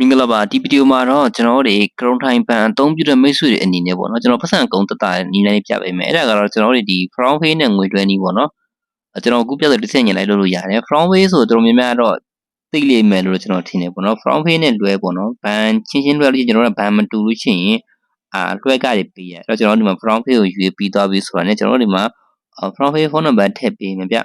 မင်္ဂလာပါဒီဗီဒီယိုမှာတော့ကျွန်တော်တို့ Chrome Time ဘန်အသုံးပြုတဲ့မိတ်ဆွေတွေအနေနဲ့ပေါ့နော်ကျွန်တော်ပတ်စံအကုန်တတနီးနေပြပေးမယ်အဲ့ဒါကတော့ကျွန်တော်တို့ဒီ From Pay နဲ့ငွေတွဲနည်းပေါ့နော်အဲ့ကျွန်တော်အခုပြတဲ့တစ်ဆင့်ညင်လိုက်လို့လို့ရတယ် From Pay ဆိုတော့တော်များများတော့သိလိမ့်မယ်လို့ကျွန်တော်ထင်တယ်ပေါ့နော် From Pay နဲ့လွဲပေါ့နော်ဘန်ချင်းချင်းလွဲလို့ကျွန်တော်တို့ဘန်မတူလို့ရှိရင်အာလွှဲကတွေပေးရအဲ့တော့ကျွန်တော်ဒီမှာ From Pay ကိုယူပြီးသွားပြီဆိုတာနဲ့ကျွန်တော်ဒီမှာ From Pay phone number ထည့်ပေးမယ်ဗျ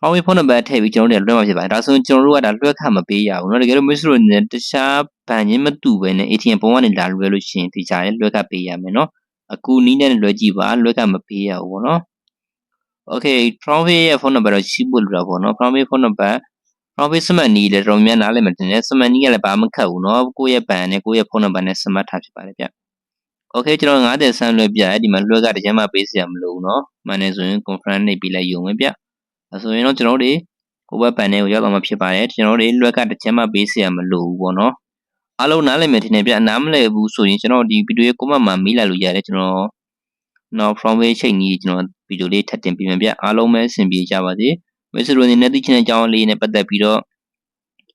ဖောင်းဝေးဖုန်းနံပါတ်ထည့်ပြီးကျွန်တော်တို့လွှဲမှာဖြစ်ပါတယ်ဒါဆိုရင်ကျွန်တော်တို့ကဒါလွှဲခတ်မပေးရဘူးเนาะတကယ်လို့မိတ်ဆွေတို့နဲ့တခြားဗန်ချင်းမတူဘဲနဲ့ ATM ပုံကနေလာလွှဲလို့ရှိရင်ဒီကြားရဲလွှဲခတ်ပေးရမယ်เนาะအခုနီးနဲ့လွှဲကြည့်ပါလွှဲခတ်မပေးရဘူးပေါ့နော် Okay from pay ရဲ့ဖုန်းနံပါတ်တော့ရှိဖို့လိုတာပေါ့နော် from pay ဖုန်းနံပါတ် from pay စမတ်နီးလေတော်များနားလည်မှတင်တယ်စမတ်နီးကလည်းဘာမှခတ်ဘူးเนาะကိုယ့်ရဲ့ဘန်နဲ့ကိုယ့်ရဲ့ဖုန်းနံပါတ်နဲ့စမတ်ထားဖြစ်ပါတယ်ဗျ Okay ကျွန်တော်90ဆန်းလွှဲပြအဲ့ဒီမှာလွှဲကတကြမ်းမှပေးစရာမလိုဘူးเนาะမှန်တယ်ဆိုရင် confirm နေပြီးလိုက်ယုံမယ်ဗျ အဲဆိုရင်တော့ကျွန်တော်တို့ကိုဘက်ပန်ထဲကိုရောက်သွားမှာဖြစ်ပါတယ်ကျွန်တော်တို့လွှက်ကတစ်ချက်မှပေးစရာမလိုဘူးပေါ့နော်အားလုံးနားလည်မယ်ထင်တယ်ဗျနားမလည်ဘူးဆိုရင်ကျွန်တော်ဒီဗီဒီယိုရဲ့ comment မှာမေးလိုက်လို့ရတယ်ကျွန်တော်နော် from way ချိန်ကြီးကျွန်တော်ဗီဒီယိုလေးထပ်တင်ပေးမယ်ဗျအားလုံးပဲအဆင်ပြေကြပါစေမိတ်ဆွေတို့အနေနဲ့သိချင်တဲ့အကြောင်းလေးနဲ့ပတ်သက်ပြီးတော့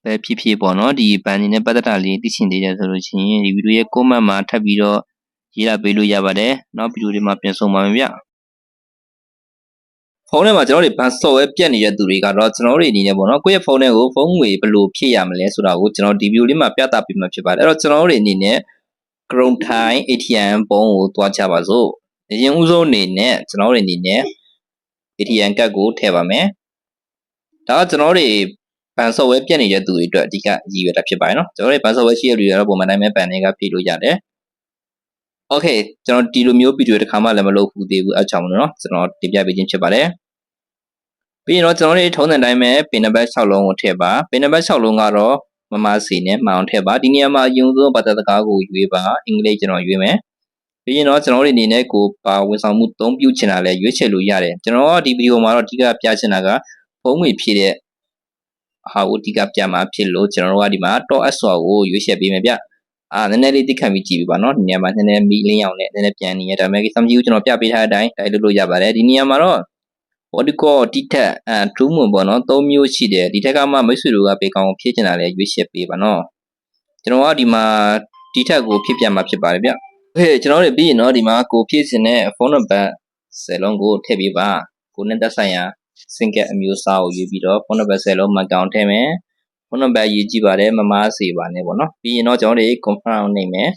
ပဲဖြစ်ဖြစ်ပေါ့နော်ဒီဘန်နေနဲ့ပတ်သက်တာလေးသိချင်သေးတယ်ဆိုလို့ရှိရင်ဒီဗီဒီယိုရဲ့ comment မှာထပ်ပြီးတော့ရေးလာပေးလို့ရပါတယ်နောက်ဗီဒီယိုလေးမှာပြန်ဆုံပါမယ်ဗျ ဖုန်းထဲမှာကျွန်တော်တို့ဘန် software ပြတ်နေတဲ့သူတွေကတော့ကျွန်တော်တို့အနေနဲ့ပေါ့နော်ကိုယ့်ရဲ့ဖုန်းထဲကိုဖုန်းငွေဘယ်လိုဖြည့်ရမလဲဆိုတာကိုကျွန်တော်ဒီဗီဒီယိုလေးမှာပြသပေးမှာဖြစ်ပါတယ်အဲ့တော့ကျွန်တော်တို့အနေနဲ့ Chrome Time ATM ပုံးကိုတွားချပါစို့အရင်ဦးဆုံးအနေနဲ့ကျွန်တော်တို့အနေနဲ့ ATM ကတ်ကိုထည့်ပါမယ်ဒါကကျွန်တော်တို့ဘန် software ပြတ်နေတဲ့သူတွေအတွက်အဓိကရည်ရွယ်တာဖြစ်ပါတယ်နော်ကျွန်တော်တို့ဘန် software ရှိတဲ့လူတွေကတော့ပုံမှန်တိုင်းပဲဘန်တွေကဖြည့်လို့ရတယ် Okay ကျွန်တော်ဒီလိုမျိုးဗီဒီယိုတစ်ခါမှလည်းမလုပ်ဘူးသေးဘူးအချောင်းလို့เนาะကျွန်တော်တင်ပြပေးခြင်းဖြစ်ပါတယ် ပြီးရင်တော့ကျွန်တော်တို့ထုံးစံတိုင်းပဲပင်နံပါတ်6လုံးကိုထည့်ပါပင်နံပါတ်6လုံးကတော့မမစီနဲ့မအောင်ထည့်ပါဒီနေရာမှာအရင်ဆုံးဘာသာစကားကိုရွေးပါအင်္ဂလိပ်ကျွန်တော်ရွေးမယ်ပြီးရင်တော့ကျွန်တော်တို့အနေနဲ့ကိုပါဝန်ဆောင်မှုသုံးပြုချင်တာလဲရွေးချယ်လို့ရတယ်ကျွန်တော်ကဒီဗီဒီယိုမှာတော့အဓိကပြချင်တာကဖုန်းငွေဖြည့်တဲ့ဟာကိုအဓိကပြမှာဖြစ်လို့ကျွန်တော်တို့ကဒီမှာ top s ဆိုတာကိုရွေးချယ်ပေးမယ်ဗျအာနည်းနည်းလေးသိခံပြီးကြည့်ပြပါနော်ဒီနေရာမှာနည်းနည်းမီလင်းအောင်နဲ့နည်းနည်းပြန်နေရဒါပေမဲ့ကိစ္စမရှိဘူးကျွန်တော်ပြပေးထားတဲ့အတိုင်းတိုက်လို့လို့ရပါတယ်ဒီနေရာမှာတော့ what you call ဒီထက်အဲ true မပေါ့နော်၃မျိုးရှိတယ်ဒီထက်ကမှမိတ်ဆွေတို့ကပေကောင်ဖြည့်ချင်တာလဲရွေးချယ်ပေးပါနော်ကျွန်တော်ကဒီမှာဒီထက်ကိုဖြည့်ပြမှာဖြစ်ပါတယ်ဗျโอเคကျွန်တော်တို့ပြီးရင်တော့ဒီမှာကိုဖြည့်စင်တဲ့ဖုန်းနံပါတ်10လုံးကိုထည့်ပေးပါကိုနဲ့သက်ဆိုင်ရာ single အမျိုးအစားကိုယူပြီးတော့ဖုန်းနံပါတ်10လုံးမှတ်ကောင်ထည့်မယ်ဖုန်းနံပါတ်ရေးကြည့်ပါတယ်မမားစေပါနဲ့ပေါ့နော်ပြီးရင်တော့ကျွန်တော်တို့ confirm နိုင်မယ်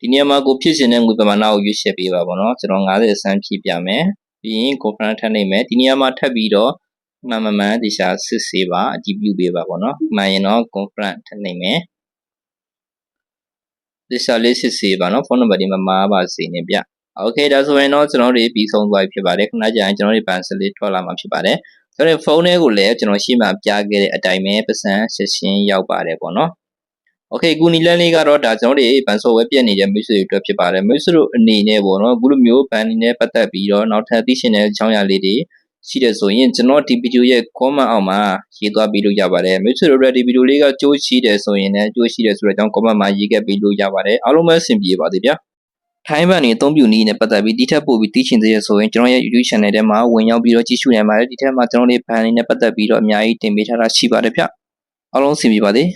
ဒီနေရာမှာကိုဖြစ်စင်တဲ့ငွေပမာဏကိုရွေးချယ်ပေးပါပေါ့နော်ကျွန်တော်90စမ်းဖြည့်ပြမယ် ပြီးရင် confirm ထပ်နိုင်မယ်ဒီနေရာမှာထပ်ပြီးတော့မှန်မှန်မှန်ဒီရှာစစ်ဆေးပါအတည်ပြုပေးပါပေါ့နော်မှန်ရင်တော့ confirm ထပ်နိုင်မယ်ဒီရှာလေးစစ်ဆေးပါနော်ဖုန်းနံပါတ်ဒီမှာမှားပါစေနေဗျโอเคဒါဆိုရင်တော့ကျွန်တော်တို့ပြီးဆုံးသွားပြီဖြစ်ပါတယ်ခဏကြာရင်ကျွန်တော်တို့ဘန်စလေးထွက်လာမှာဖြစ်ပါတယ်ဆိုတော့ဖုန်းထဲကိုလည်းကျွန်တော်ရှေ့မှာပြခဲ့တဲ့အတိုင်းပဲပတ်စံဆက်ရှင်းရောက်ပါတယ်ပေါ့နော် okay ကူနီလန်လေးကတော့ဒါကျွန်တော်တို့ဘန်ဆော့ဝဲပြက်နေတဲ့မိတ်ဆွေတွေအတွက်ဖြစ်ပါတယ်မိတ်ဆွေတို့အနေနဲ့ပေါ့နော်အခုလိုမျိုးဘန်နေနဲ့ပတ်သက်ပြီးတော့နောက်ထပ်သိရှင်တဲ့အကြောင်းအရာလေးတွေရှိတယ်ဆိုရင်ကျွန်တော်ဒီဗီဒီယိုရဲ့ comment အောက်မှာရေးသွားပေးလို့ရပါတယ်မိတ်ဆွေတို့ရဲ့ဒီဗီဒီယိုလေးကကြိုးရှိတယ်ဆိုရင်လည်းကြိုးရှိတယ်ဆိုတဲ့အကြောင်း comment မှာရေးခဲ့ပေးလို့ရပါတယ်အားလုံးပဲအဆင်ပြေပါသေးဗျာထိုင်းဘန်တွေအသုံးပြုနည်းနဲ့ပတ်သက်ပြီးဒီထက်ပိုပြီးသိချင်သေးရဆိုရင်ကျွန်တော်ရဲ့ YouTube channel ထဲမှာဝင်ရောက်ပြီးတော့ကြည့်ရှုနိုင်ပါတယ်ဒီထက်မှာကျွန်တော်တို့ဘန်တွေနဲ့ပတ်သက်ပြီးတော့အများကြီးတင်ပေးထားတာရှိပါတယ်ဗျအားလုံးအဆင်ပြေပါသေး